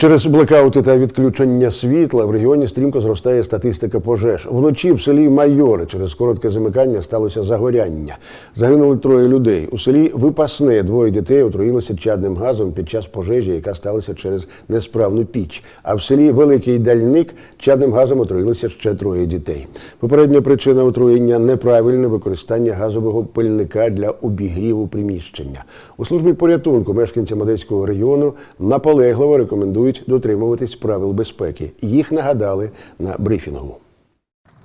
Через блекаути та відключення світла в регіоні стрімко зростає статистика пожеж. Вночі в селі Майори через коротке замикання сталося загоряння. Загинули троє людей. У селі Випасне двоє дітей отруїлися чадним газом під час пожежі, яка сталася через несправну піч. А в селі Великий Дальник чадним газом отруїлися ще троє дітей. Попередня причина отруєння неправильне використання газового пильника для обігріву приміщення. У службі порятунку мешканцям Одеського регіону наполегливо рекомендують дотримуватись правил безпеки. Їх нагадали на брифінгу.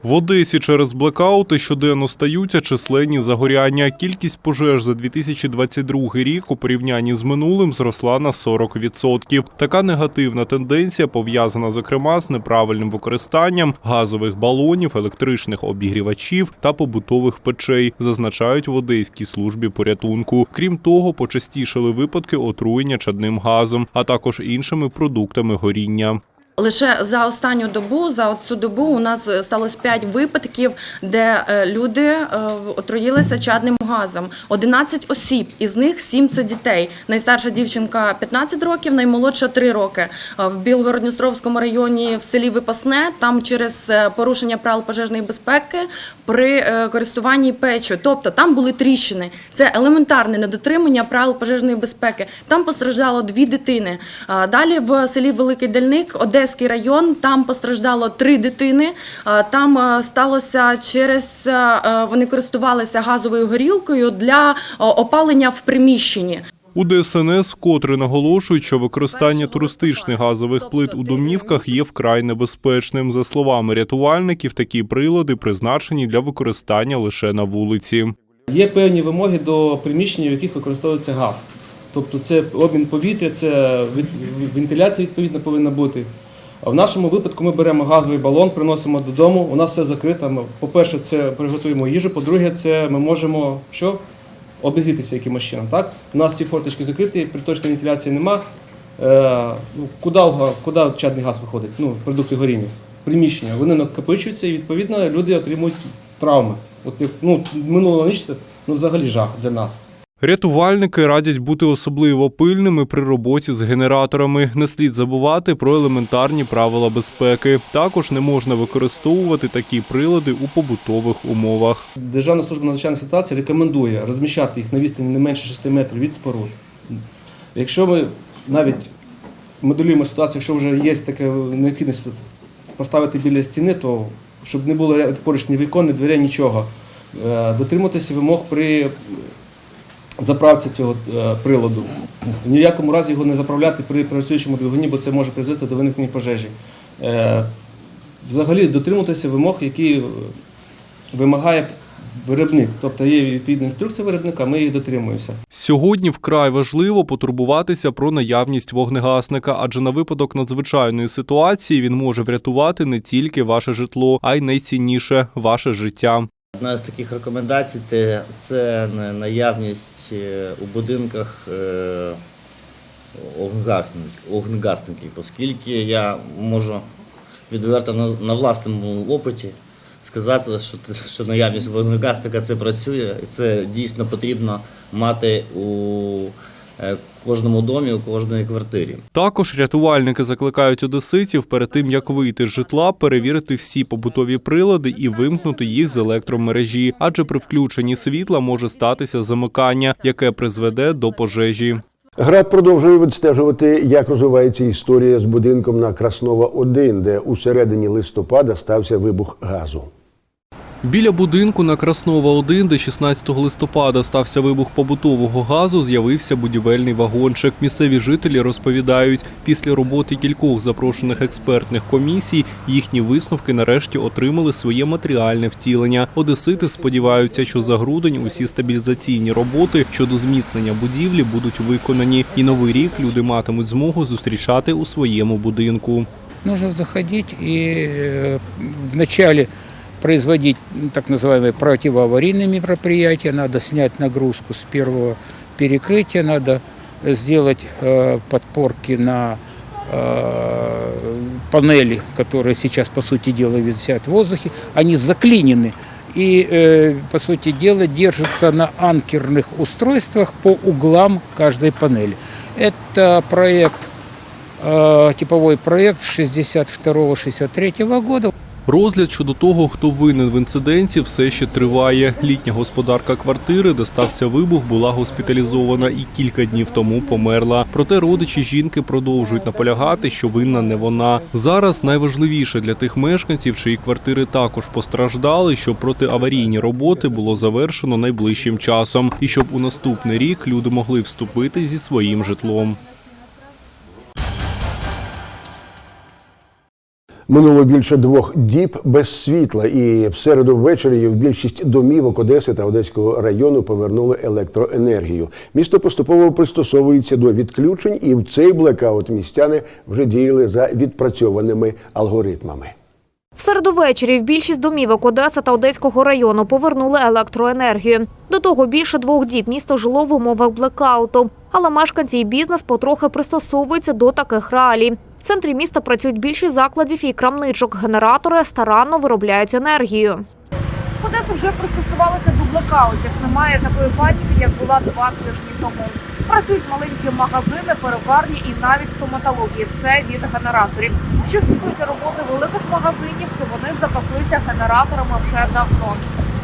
В Одесі через блекаути щоденно стаються численні загоряння. Кількість пожеж за 2022 рік у порівнянні з минулим зросла на 40%. Така негативна тенденція пов'язана зокрема з неправильним використанням газових балонів, електричних обігрівачів та побутових печей, зазначають в Одеській службі порятунку. Крім того, почастішали випадки отруєння чадним газом, а також іншими продуктами горіння. Лише за останню добу, за цю добу, у нас е, сталося 5 випадків, де е, люди е, отруїлися чадним газом. 11 осіб, із них 7 – це дітей. Найстарша дівчинка 15 років, наймолодша 3 роки. В Білгородністровському районі в селі Випасне, там через порушення правил пожежної безпеки при користуванні печю. Тобто там були тріщини. Це елементарне недотримання правил пожежної безпеки. Там постраждало дві дитини. Далі в селі Великий Дальник, Одеський район, там постраждало три дитини. А, Там сталося через вони користувалися газовою горілкою для опалення в приміщенні. У ДСНС вкотре наголошують, що використання туристичних газових плит у домівках є вкрай небезпечним. За словами рятувальників, такі прилади призначені для використання лише на вулиці. Є певні вимоги до приміщень, в яких використовується газ. Тобто це обмін повітря, це від- вентиляція відповідно повинна бути. В нашому випадку ми беремо газовий балон, приносимо додому. У нас все закрито. По-перше, це приготуємо їжу. По-друге, це ми можемо що? обігрітися якимось чином. Так? У нас ці форточки закриті, приточної вентиляції нема. Е, ну, куди, куди чадний газ виходить? Ну, продукти горіння. Приміщення. Вони накопичуються і відповідно люди отримують травми. От ну, минула ніч ну, взагалі жах для нас. Рятувальники радять бути особливо пильними при роботі з генераторами. Не слід забувати про елементарні правила безпеки. Також не можна використовувати такі прилади у побутових умовах. Державна служба надзвичайних ситуацій рекомендує розміщати їх на відстані не менше 6 метрів від споруд. Якщо ми навіть моделюємо ситуацію, якщо вже є така необхідність поставити біля стіни, то щоб не було поруч ні вікон, ні дверей, нічого. Е, Дотримуватися вимог при заправці цього е, приладу. Ні в якому разі його не заправляти при працюючому двигуні, бо це може призвести до виникнення пожежі. Е, Взагалі дотримуватися вимог, які е, вимагає виробник. Тобто є відповідна інструкція виробника, ми їх дотримуємося. Сьогодні вкрай важливо потурбуватися про наявність вогнегасника, адже на випадок надзвичайної ситуації він може врятувати не тільки ваше житло, а й найцінніше ваше життя. Одна з таких рекомендацій це наявність е, у будинках е, огнегасників, оскільки я можу відверто на, власному опиті сказати, що, наявність вогнегасника це працює, і це дійсно потрібно мати у кожному домі, у кожній квартирі. Також рятувальники закликають одеситів перед тим, як вийти з житла, перевірити всі побутові прилади і вимкнути їх з електромережі, адже при включенні світла може статися замикання, яке призведе до пожежі. Град продовжує відстежувати, як розвивається історія з будинком на Краснова 1, де у середині листопада стався вибух газу. Біля будинку на Краснова 1, де 16 листопада стався вибух побутового газу, з'явився будівельний вагончик. Місцеві жителі розповідають, після роботи кількох запрошених експертних комісій їхні висновки нарешті отримали своє матеріальне втілення. Одесити сподіваються, що за грудень усі стабілізаційні роботи щодо зміцнення будівлі будуть виконані, і новий рік люди матимуть змогу зустрічати у своєму будинку. нужно заходить и э, вначале производить так называемые противоаварийные мероприятия, надо снять нагрузку с первого перекрытия, надо сделать э, подпорки на э, панели, которые сейчас, по сути дела, висят в воздухе, они заклинены. и, э, по сути дела, держится на анкерных устройствах по углам каждой панели. Это проект, э, типовой проект 62-63 года. Розгляд щодо того, хто винен в інциденті, все ще триває. Літня господарка квартири, де стався вибух, була госпіталізована і кілька днів тому померла. Проте родичі жінки продовжують наполягати, що винна не вона. Зараз найважливіше для тих мешканців, чиї квартири також постраждали, щоб протиаварійні роботи було завершено найближчим часом, і щоб у наступний рік люди могли вступити зі своїм житлом. Минуло більше двох діб без світла, і в середу ввечері в більшість домівок Одеси та Одеського району повернули електроенергію. Місто поступово пристосовується до відключень, і в цей блекаут містяни вже діяли за відпрацьованими алгоритмами. В середу ввечері в більшість домівок Одеси та Одеського району повернули електроенергію. До того більше двох діб місто жило в умовах блекауту. Але мешканці і бізнес потрохи пристосовуються до таких реалій. Центрі міста працюють більшість закладів і крамничок. Генератори старанно виробляють енергію. Одеса вже пристосувалася до блекаутів. Немає такої паніки, як була два тижні тому. Працюють маленькі магазини, перукарні і навіть стоматології. Все від генераторів. Що стосується роботи великих магазинів, то вони запаслися генераторами вже давно.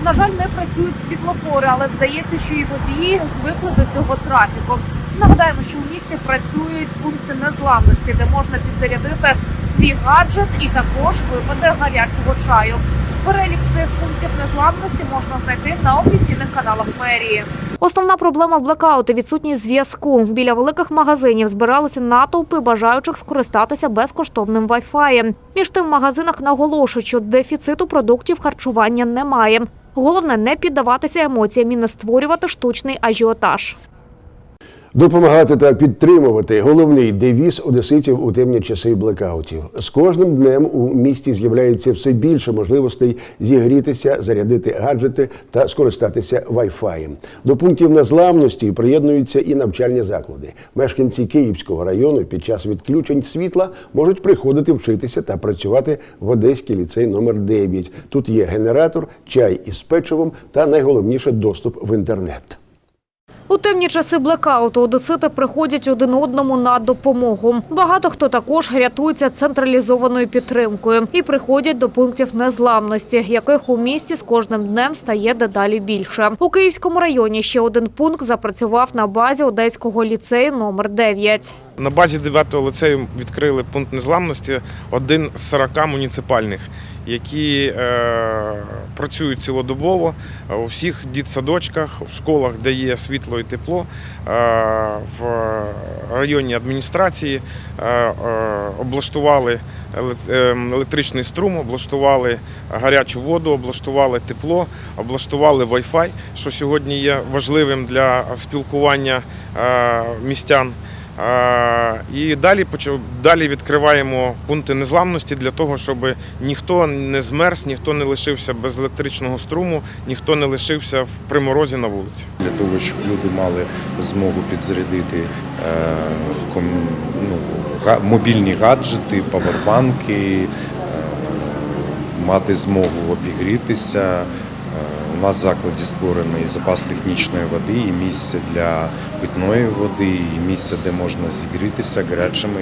На жаль, не працюють світлофори, але здається, що і водії звикли до цього трафіку. Нагадаємо, що у місті працюють пункти незламності, де можна підзарядити свій гаджет і також випити гарячого чаю. Перелік цих пунктів незламності можна знайти на офіційних каналах мерії. Основна проблема блекауту – відсутність зв'язку. Біля великих магазинів збиралися натовпи бажаючих скористатися безкоштовним вайфаєм. Між тим в магазинах наголошують, що дефіциту продуктів харчування немає. Головне не піддаватися емоціям і не створювати штучний ажіотаж. Допомагати та підтримувати головний девіз одеситів у темні часи блекаутів. З кожним днем у місті з'являється все більше можливостей зігрітися, зарядити гаджети та скористатися вайфаєм. До пунктів незламності приєднуються і навчальні заклади. Мешканці Київського району під час відключень світла можуть приходити вчитися та працювати в Одеський ліцей номер 9 Тут є генератор, чай із печивом та найголовніше доступ в інтернет. У темні часи блекауту одесити приходять один одному на допомогу. Багато хто також рятується централізованою підтримкою і приходять до пунктів незламності, яких у місті з кожним днем стає дедалі більше. У Київському районі ще один пункт запрацював на базі Одеського ліцею номер 9. На базі 9-го ліцею відкрили пункт незламності, один з 40 муніципальних, які е, працюють цілодобово е, у всіх дітсадочках, в школах, де є світло і тепло, е, в районній адміністрації облаштували е, електричний струм, облаштували гарячу воду, облаштували тепло, облаштували Wi-Fi, що сьогодні є важливим для спілкування містян. І далі далі відкриваємо пункти незламності для того, щоб ніхто не змерз, ніхто не лишився без електричного струму, ніхто не лишився в приморозі на вулиці. для того, щоб люди мали змогу підзарядити е, ну, мобільні гаджети, павербанки, е, мати змогу обігрітися. У нас в закладі створений запас технічної води і місце для питної води, і місце, де можна зігрітися гарячими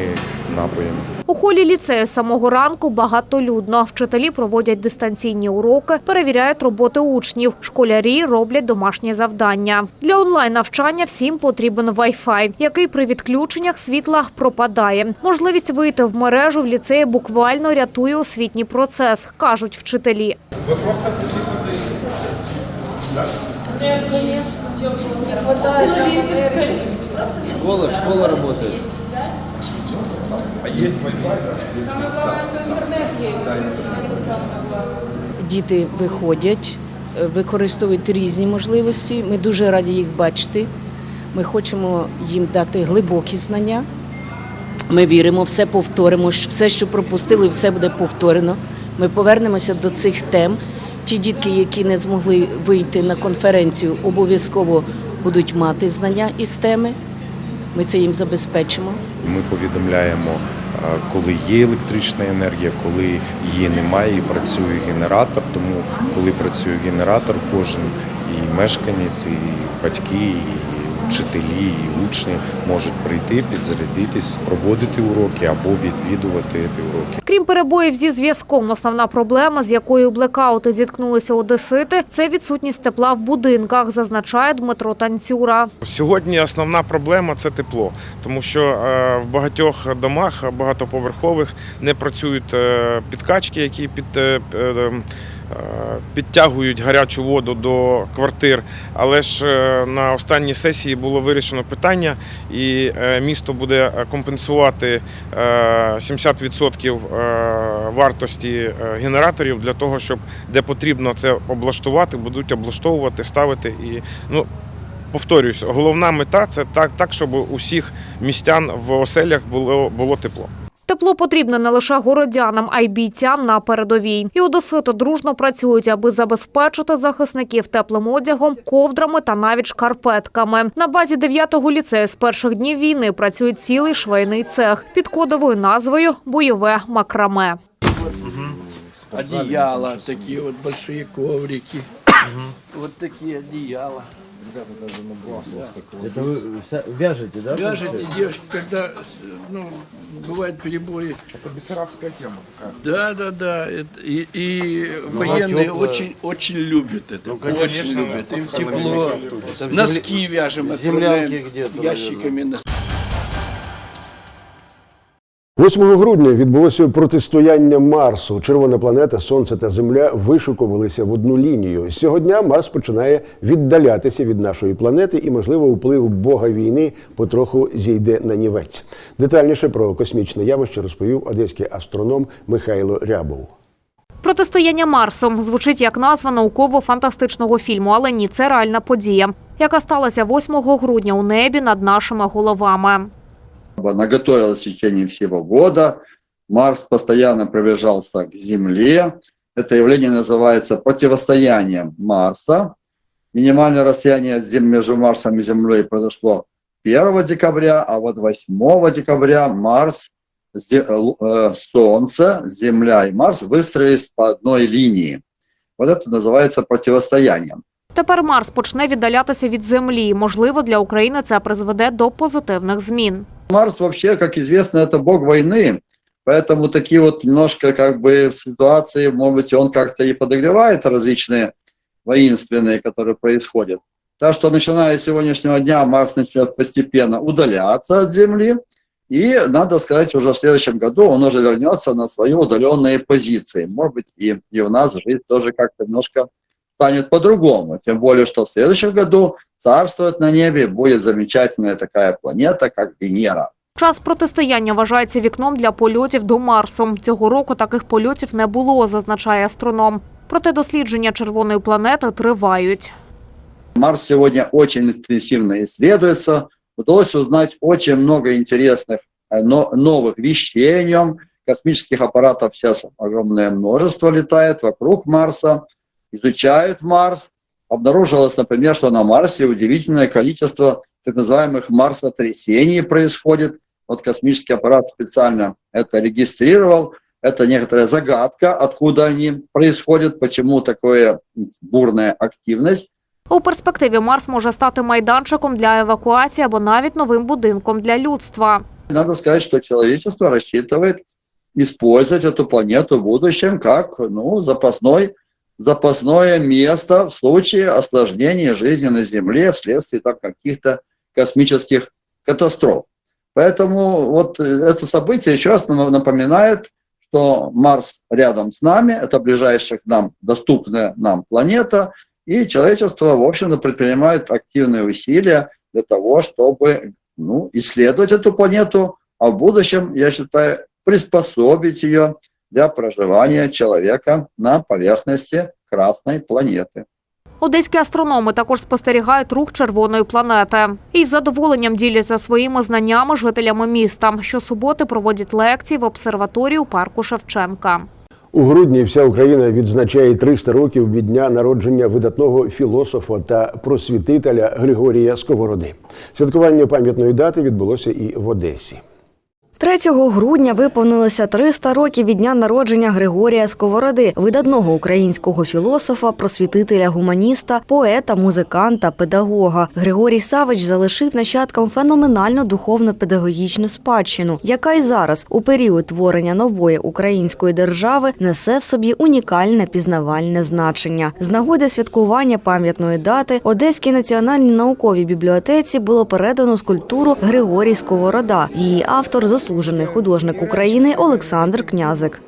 напоями. У холі ліцею з самого ранку багатолюдно. Вчителі проводять дистанційні уроки, перевіряють роботи учнів. Школярі роблять домашні завдання. Для онлайн-навчання всім потрібен Wi-Fi, який при відключеннях світла пропадає. Можливість вийти в мережу в ліцеї буквально рятує освітній процес, кажуть вчителі. Школа, школа работает. Діти виходять, е, використовують різні можливості. Ми дуже раді їх бачити. Ми хочемо їм дати глибокі знання. Ми віримо, все повторимо. Все, що пропустили, все буде повторено. Ми повернемося до цих тем. Ті дітки, які не змогли вийти на конференцію, обов'язково будуть мати знання із теми. Ми це їм забезпечимо. Ми повідомляємо е, коли є електрична енергія, коли її немає і працює генератор. Тому коли працює генератор, кожен і мешканець, і батьки, і вчителі, і учні можуть прийти, підзарядитись, проводити уроки або відвідувати ці уроки. Крім перебоїв зі зв'язком, основна проблема, з якою блекаути зіткнулися одесити, це відсутність тепла в будинках, зазначає Дмитро Танцюра. Сьогодні основна проблема це тепло, тому що е, в багатьох домах багатоповерхових не працюють е, підкачки, які під, е, підтягують гарячу воду до квартир. Але ж е, на останній сесії було вирішено питання, і е, місто буде компенсувати е, 70% е, вартості е, генераторів для того, щоб де потрібно це облаштувати, будуть облаштовувати, ставити і ну. Повторюсь, головна мета це так, так, щоб у всіх містян в оселях було, було тепло. Тепло потрібно не лише городянам, а й бійцям на передовій. І одесити дружно працюють, аби забезпечити захисників теплим одягом, ковдрами та навіть шкарпетками. На базі 9-го ліцею з перших днів війни працює цілий швейний цех під кодовою назвою Бойове макраме. Одеяла, такие вот большие коврики. Одеяла. Это вы вся- вяжете, да? Вяжете девушки, когда ну, бывают перебои. Це бісарабська тема така. Да, да, да. это- и, и военные теплое. очень, очень любят это. очень конечно, любят. Им тепло. Это Носки вяжем, землянки отправляем где-то, ящиками носки. 8 грудня відбулося протистояння Марсу. Червона планета, Сонце та Земля вишукувалися в одну лінію. Дня Марс починає віддалятися від нашої планети, і, можливо, вплив Бога війни потроху зійде на нівець. Детальніше про космічне явище розповів одеський астроном Михайло Рябов. Протистояння Марсом звучить як назва науково-фантастичного фільму, але ні, це реальна подія, яка сталася 8 грудня у небі над нашими головами. Она готовилась в течение всего года. Марс постоянно приближался к Земле. Это явление называется противостоянием Марса. Минимальное расстояние Зем- между Марсом и Землей произошло 1 декабря, а вот 8 декабря Марс, Зе- Лу- э, Солнце, Земля и Марс выстроились по одной линии. Вот это называется противостоянием. Тепер Марс почне віддалятися від Землі. Можливо, для України це призведе до позитивних змін. Марс вообще, как известно, это бог войны. Поэтому такие вот немножко как бы ситуации, может быть, он как-то и подогревает различные воинственные, которые происходят. Так что начиная с сегодняшнего дня Марс начнет постепенно удаляться от Земли. И, надо сказать, уже в следующем году он уже вернется на свои удаленные позиции. Может быть, и, и у нас жизнь тоже как-то немножко станет по-другому. Тем более, что в следующем году царствовать на небе будет замечательная такая планета, как Венера. Час протистояння вважається вікном для польотів до Марсу. Цього року таких польотів не було, зазначає астроном. Проте дослідження червоної планети тривають. Марс сегодня очень интенсивно исследуется. Удалось узнать очень много интересных э, но- новых вещей о нем. Космических аппаратов сейчас огромное множество летает вокруг Марса, изучают Марс. Обнаружилось, например, что на Марсе удивительное количество так называемых марсотрясений происходит. Вот космический аппарат специально это регистрировал. Это некоторая загадка, откуда они происходят, почему такая бурная активность. У перспективі Марс може стати майданчиком для евакуації або навіть новим будинком для людства. Надо сказать, что человечество рассчитывает использовать эту планету в будущем как ну, запасной, запасное место в случае осложнения жизни на Земле вследствие так, каких-то космических катастроф. Поэтому вот это событие еще раз напоминает, что Марс рядом с нами, это ближайшая к нам, доступная нам планета, и человечество, в общем-то, предпринимает активные усилия для того, чтобы ну, исследовать эту планету, а в будущем, я считаю, приспособить ее для проживания человека на поверхности Красной планеты. Одеські астрономи також спостерігають рух червоної планети і з задоволенням діляться своїми знаннями жителями міста. Щосуботи проводять лекції в обсерваторії у парку Шевченка. У грудні вся Україна відзначає 300 років від дня народження видатного філософа та просвітителя Григорія Сковороди. Святкування пам'ятної дати відбулося і в Одесі. 3 грудня виповнилося 300 років від дня народження Григорія Сковороди, видатного українського філософа, просвітителя, гуманіста, поета, музиканта, педагога. Григорій Савич залишив нащадкам феноменальну духовно-педагогічну спадщину, яка й зараз, у період творення нової української держави, несе в собі унікальне пізнавальне значення. З нагоди святкування пам'ятної дати Одеській національній науковій бібліотеці було передано скульптуру Григорій Сковорода. Її автор заслужений художник України Олександр Князик.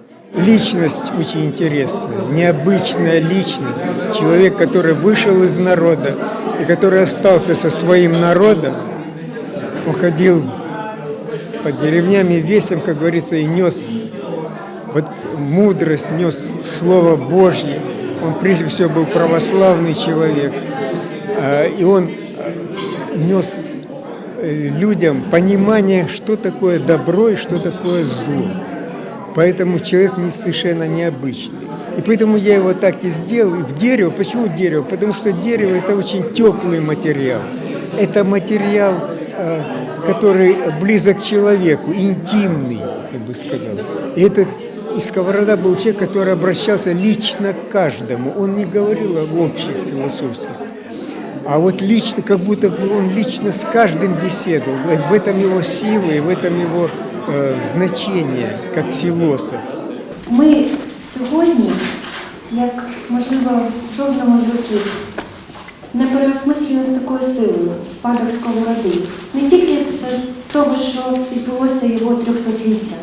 Личность очень интересная, необычная личность. Человек, который вышел из народа и который остался со своим народом, уходил по деревням и весям, как говорится, и нес вот мудрость, нес Слово Божье. Он прежде всего был православный человек. А, И он нес людям понимание, что такое добро и что такое зло. Поэтому человек не совершенно необычный. И поэтому я его так и сделал. В дерево. Почему дерево? Потому что дерево это очень теплый материал. Это материал, э, который близок к человеку, интимный, я бы сказал. И этот и Сковорода был человек, который обращался лично к каждому. Он не говорил об общих философских. А вот лично, как будто бы он лично с каждым беседовал. В этом его сила и в этом его э, значение как философ. Ми сьогодні, як можливо в жодному з років, не переосмислюємо з такою силою спадок сковороди. Не тільки з того, що відбулося його 300-ліття,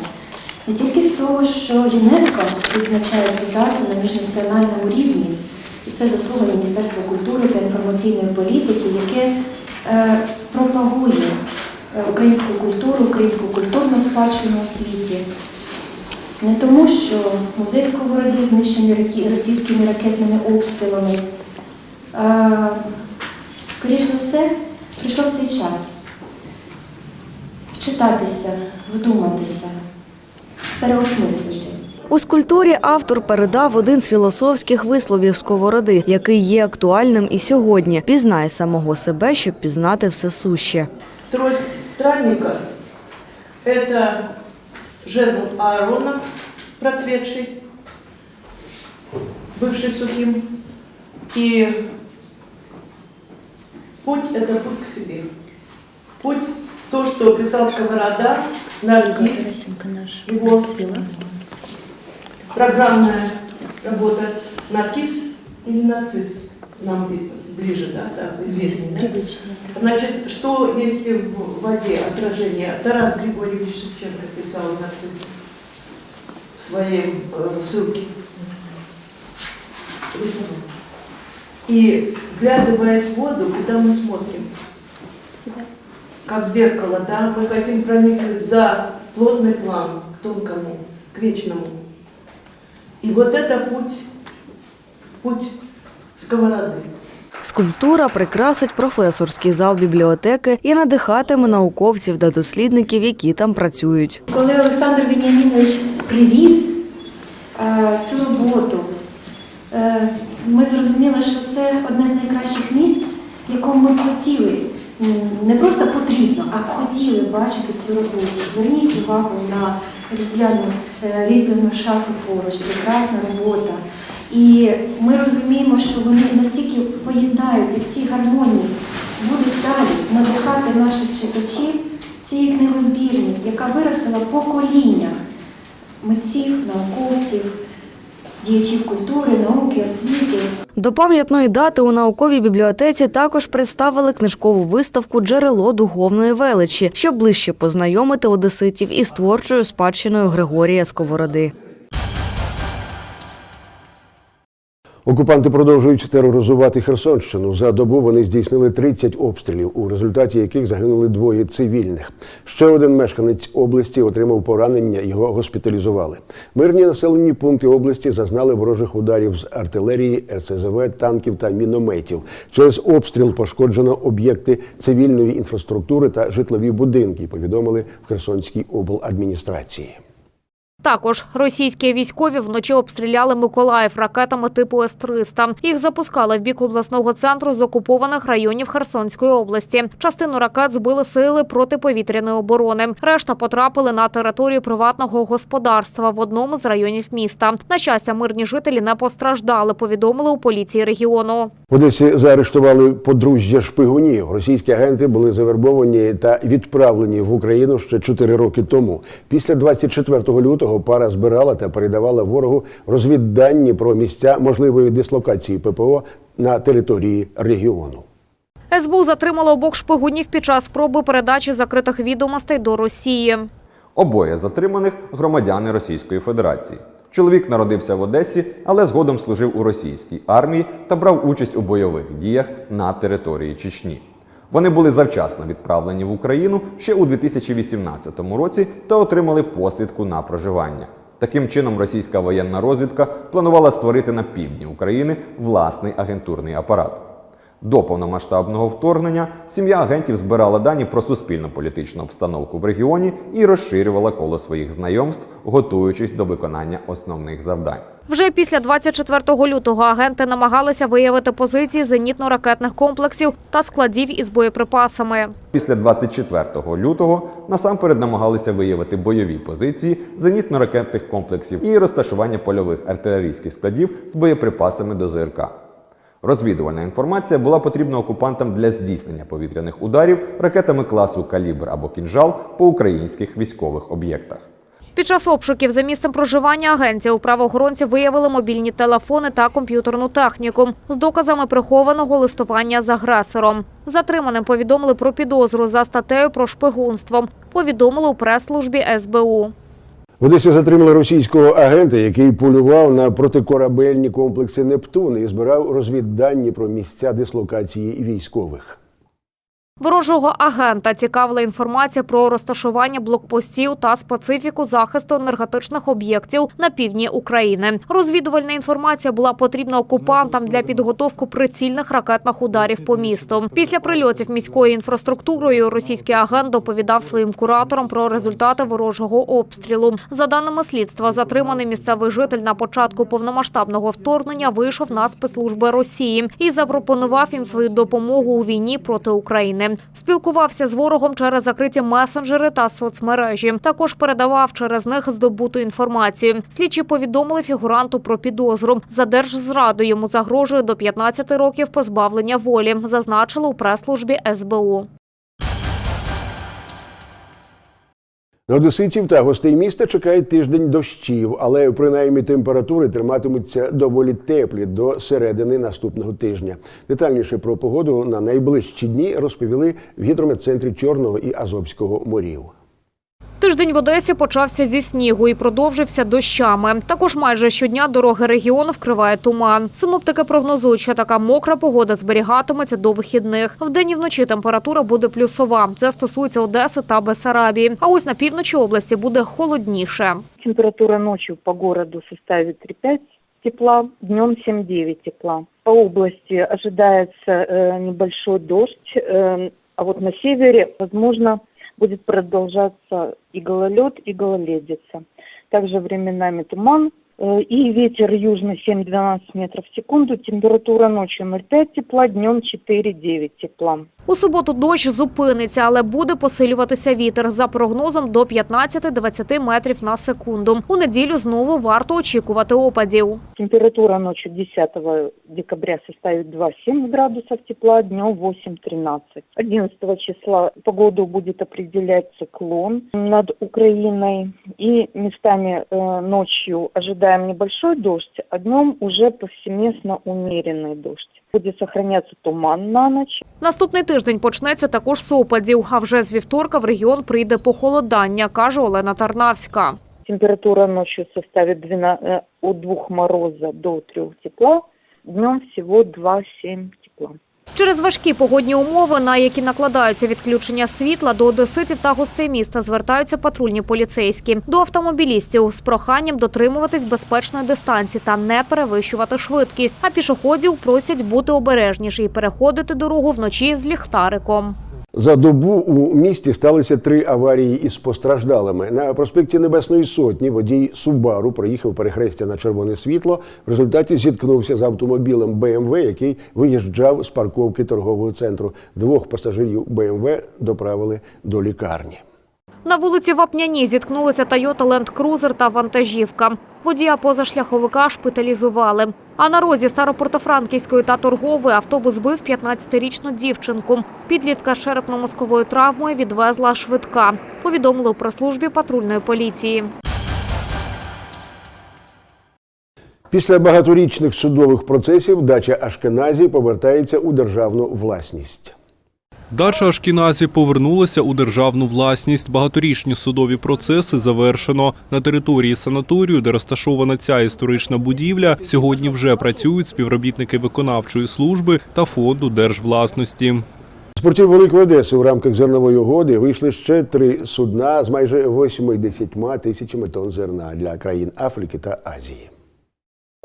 не тільки з того, що ЮНЕСКО відзначає цю дату на міжнаціональному рівні, і це заслуга Міністерства культури та інформаційної політики, яке е, пропагує е, українську культуру, українську культурну спадщину у світі. Не тому, що музей Сковороди знищений російськими ракетними обстрілами. А, скоріш за все, прийшов цей час вчитатися, вдуматися, переосмислити. У скульптурі автор передав один з філософських висловів Сковороди, який є актуальним і сьогодні. Пізнай самого себе, щоб пізнати все суще. Трость странника – это жезл Аарона, процветший, бывший сухим. И путь – это путь к себе. Путь – то, что писал Сковорода, Наргиз, его программная работа «Наркиз» или «Нарцисс» нам бли- ближе, да, так, известнее. да? Значит, что есть в воде отражение? Тарас Григорьевич Шевченко писал «Нарцисс» в своей э, ссылке. Рисовал. И вглядываясь в воду, куда мы смотрим? Как в зеркало, да, мы хотим проникнуть за плотный план к тонкому, к вечному. И вот это путь, путь сковороды. Скульптура прикрасить професорський зал бібліотеки і надихатиме науковців та дослідників, які там працюють. Коли Олександр Веніамінович привіз е, цю роботу, е, ми зрозуміли, що це одне з найкращих місць, в якому ми хотіли, не просто потрібно, а хотіли бачити цю роботу. Зверніть увагу на різбляну, різдвяну шафу поруч, прекрасна робота. І ми розуміємо, що вони настільки поєднають і в цій гармонії будуть далі надихати наших читачів цієї книгозбірні, яка виростила в поколіннях митців, науковців, діячів культури, науки, освіти. До пам'ятної дати у науковій бібліотеці також представили книжкову виставку Джерело духовної величі, щоб ближче познайомити одеситів із творчою спадщиною Григорія Сковороди. Окупанти продовжують тероризувати Херсонщину. За добу вони здійснили 30 обстрілів, у результаті яких загинули двоє цивільних. Ще один мешканець області отримав поранення, його госпіталізували. Мирні населені пункти області зазнали ворожих ударів з артилерії, РСЗВ, танків та мінометів. Через обстріл пошкоджено об'єкти цивільної інфраструктури та житлові будинки. Повідомили в Херсонській обладміністрації. Також російські військові вночі обстріляли Миколаїв ракетами типу С-300. Їх запускали в бік обласного центру з окупованих районів Херсонської області. Частину ракет збили сили протиповітряної оборони. Решта потрапили на територію приватного господарства в одному з районів міста. На щастя, мирні жителі не постраждали. Повідомили у поліції регіону. В Одесі заарештували подружжя шпигунів. Російські агенти були завербовані та відправлені в Україну ще 4 роки тому. Після 24 лютого пара збирала та передавала ворогу розвіддані про місця можливої дислокації ППО на території регіону. СБУ затримало обох шпигунів під час спроби передачі закритих відомостей до Росії. Обоє затриманих громадяни Російської Федерації. Чоловік народився в Одесі, але згодом служив у російській армії та брав участь у бойових діях на території Чечні. Вони були завчасно відправлені в Україну ще у 2018 році та отримали посвідку на проживання. Таким чином, російська воєнна розвідка планувала створити на півдні України власний агентурний апарат. До повномасштабного вторгнення сім'я агентів збирала дані про суспільно-політичну обстановку в регіоні і розширювала коло своїх знайомств, готуючись до виконання основних завдань. Вже після 24 лютого агенти намагалися виявити позиції зенітно-ракетних комплексів та складів із боєприпасами. Після 24 лютого насамперед намагалися виявити бойові позиції зенітно-ракетних комплексів і розташування польових артилерійських складів з боєприпасами до ЗРК. Розвідувальна інформація була потрібна окупантам для здійснення повітряних ударів ракетами класу Калібр або Кінжал по українських військових об'єктах. Під час обшуків за місцем проживання агентів правоохоронці виявили мобільні телефони та комп'ютерну техніку з доказами прихованого листування з агресором. Затриманим повідомили про підозру за статтею про шпигунство. Повідомили у прес-службі СБУ. В Одесі затримали російського агента, який полював на протикорабельні комплекси Нептун і збирав розвіддані про місця дислокації військових. Ворожого агента цікавила інформація про розташування блокпостів та специфіку захисту енергетичних об'єктів на півдні України. Розвідувальна інформація була потрібна окупантам для підготовки прицільних ракетних ударів по місту. Після прильотів міською інфраструктурою російський агент доповідав своїм кураторам про результати ворожого обстрілу. За даними слідства, затриманий місцевий житель на початку повномасштабного вторгнення вийшов на спецслужби Росії і запропонував їм свою допомогу у війні проти України. Спілкувався з ворогом через закриті месенджери та соцмережі. Також передавав через них здобуту інформацію. Слідчі повідомили фігуранту про підозру. За держзраду йому загрожує до 15 років позбавлення волі. Зазначили у прес-службі СБУ. Одеситів та гостей міста чекають тиждень дощів, але принаймні температури триматимуться доволі теплі до середини наступного тижня. Детальніше про погоду на найближчі дні розповіли в гідрометцентрі Чорного і Азовського морів. Тиждень в Одесі почався зі снігу і продовжився дощами. Також майже щодня дороги регіону вкриває туман. Синоптики прогнозують, що така мокра погода зберігатиметься до вихідних. Вдень і вночі температура буде плюсова. Це стосується Одеси та Бесарабії. А ось на півночі області буде холодніше. Температура ночью по городу составит 3-5 тепла, днем 7-9 тепла. По области ожидается э, небольшой дождь, э, а вот на севере, возможно, будет продолжаться и гололед, и гололедица. Также временами туман и ветер южный 7-12 метров в секунду. Температура ночью 0,5 тепла, днем 4-9 тепла. У суботу дощ зупиниться, але буде посилюватися вітер за прогнозом до 15-20 метрів на секунду. У неділю знову варто очікувати опадів. Температура ночью 10 декабря составит 2,7 градусов тепла, днем 8-13. 11 числа погоду будет определять циклон над Украиной. И местами э, ночью ожидаем небольшой дождь, а днем уже повсеместно умеренный дождь. Будет сохраняться туман на ночь. Наступний тиждень почнеться також з опадів. А вже з вівторка в регіон прийде похолодання, каже Олена Тарнавська. Температура ночью составит 12, э, от 2 мороза до 3 тепла, днем всего 2-7 тепла. Через важкі погодні умови, на які накладаються відключення світла, до одеситів та гостей міста звертаються патрульні поліцейські. До автомобілістів з проханням дотримуватись безпечної дистанції та не перевищувати швидкість. А пішоходів просять бути обережніші і переходити дорогу вночі з ліхтариком. За добу у місті сталися три аварії із постраждалими. На проспекті Небесної Сотні водій Субару проїхав перехрестя на червоне світло. В результаті зіткнувся з автомобілем БМВ, який виїжджав з парковки торгового центру. Двох пасажирів БМВ доправили до лікарні. На вулиці Вапняні зіткнулися Toyota Land Cruiser та вантажівка. Водія позашляховика шпиталізували. А на розі Старопортофранківської та торгової автобус збив 15-річну дівчинку. Підлітка з черепно-мозковою травмою відвезла швидка. Повідомили у прес-службі патрульної поліції. Після багаторічних судових процесів дача Ашкеназі повертається у державну власність. Дача Ашкіназі повернулася у державну власність. Багаторічні судові процеси завершено. На території санаторію, де розташована ця історична будівля, сьогодні вже працюють співробітники виконавчої служби та фонду держвласності. З портів Великої Одеси у рамках зернової угоди вийшли ще три судна з майже 80 тисячами тонн зерна для країн Африки та Азії.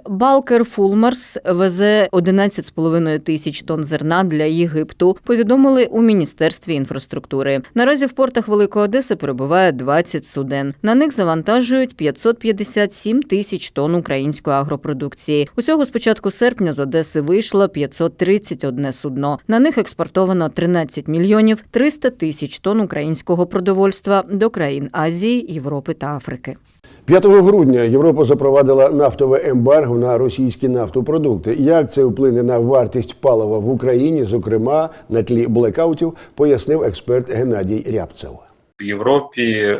Балкер Фулмарс везе 11,5 тисяч тонн зерна для Єгипту. Повідомили у міністерстві інфраструктури. Наразі в портах Великої Одеси перебуває 20 суден. На них завантажують 557 тисяч тонн української агропродукції. Усього з початку серпня з Одеси вийшло 531 судно. На них експортовано 13 мільйонів 300 тисяч тонн українського продовольства до країн Азії, Європи та Африки. 5 грудня Європа запровадила нафтове ембарго на російські нафтопродукти. Як це вплине на вартість палива в Україні, зокрема на тлі блекаутів, пояснив експерт Геннадій Рябцев. в Європі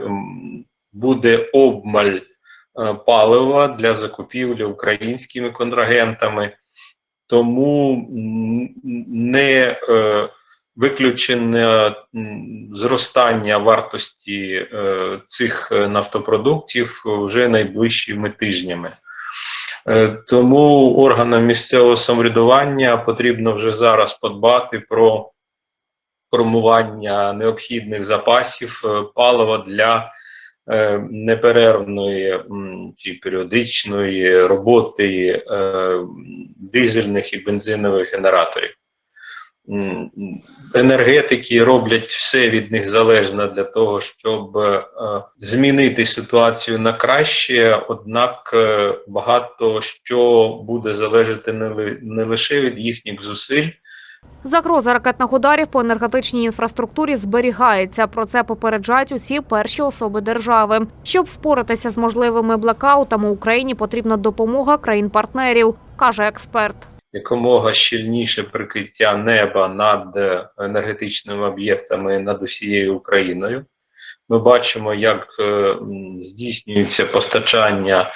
буде обмаль е, палива для закупівлі українськими контрагентами, тому не е, виключене зростання вартості е, цих е, нафтопродуктів вже найближчими тижнями. Е, Тому органам місцевого самоврядування потрібно вже зараз подбати про формування необхідних запасів палива для неперервної чи періодичної роботи дизельних і бензинових генераторів. Енергетики роблять все від них залежне для того, щоб е, змінити ситуацію на краще, однак е, багато що буде залежати не лише від їхніх зусиль, Загроза ракетних ударів по енергетичній інфраструктурі зберігається. Про це попереджають усі перші особи держави. Щоб впоратися з можливими блекаутами Україні потрібна допомога країн-партнерів, каже експерт. Якомога щільніше прикриття неба над е, енергетичними об'єктами над усією Україною. Ми бачимо, як е, здійснюється постачання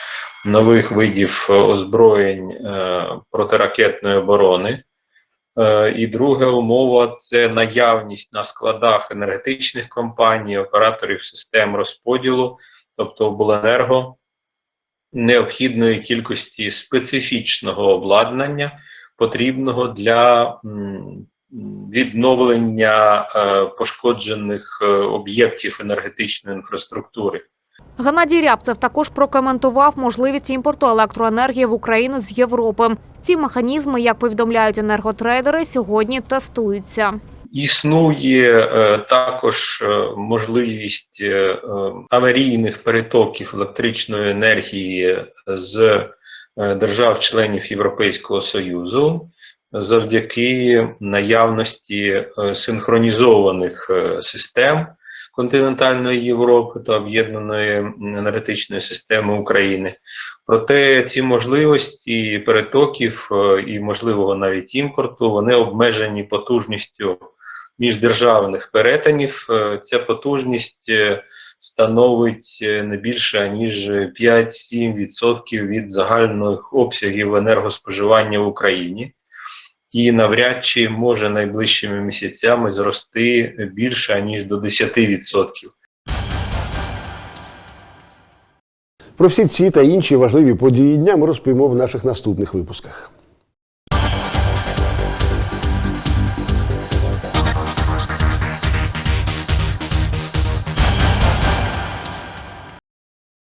нових видів озброєнь е, протиракетної оборони. І друга умова це наявність на складах енергетичних компаній, операторів систем розподілу, тобто обленерго, необхідної кількості специфічного обладнання, потрібного для відновлення е, пошкоджених е, об'єктів енергетичної інфраструктури. Геннадій Рябцев також прокоментував можливість імпорту електроенергії в Україну з Європи. Ці механізми, як повідомляють енерготрейдери, сьогодні тестуються. Існує е, також е, можливість е, аварійних перетоків електричної енергії з держав-членів Європейського Союзу завдяки наявності синхронізованих систем континентальної Європи та об'єднаної енергетичної системи України. Проте ці можливості перетоків і можливого навіть імпорту вони обмежені потужністю міждержавних перетинів. Е, Ця потужність е, становить е, не більше ніж 5-7% від загальних обсягів енергоспоживання в Україні. І навряд чи може найближчими місяцями зрости більше ніж до 10%. Про всі ці та інші важливі події дня ми розповімо в наших наступних випусках.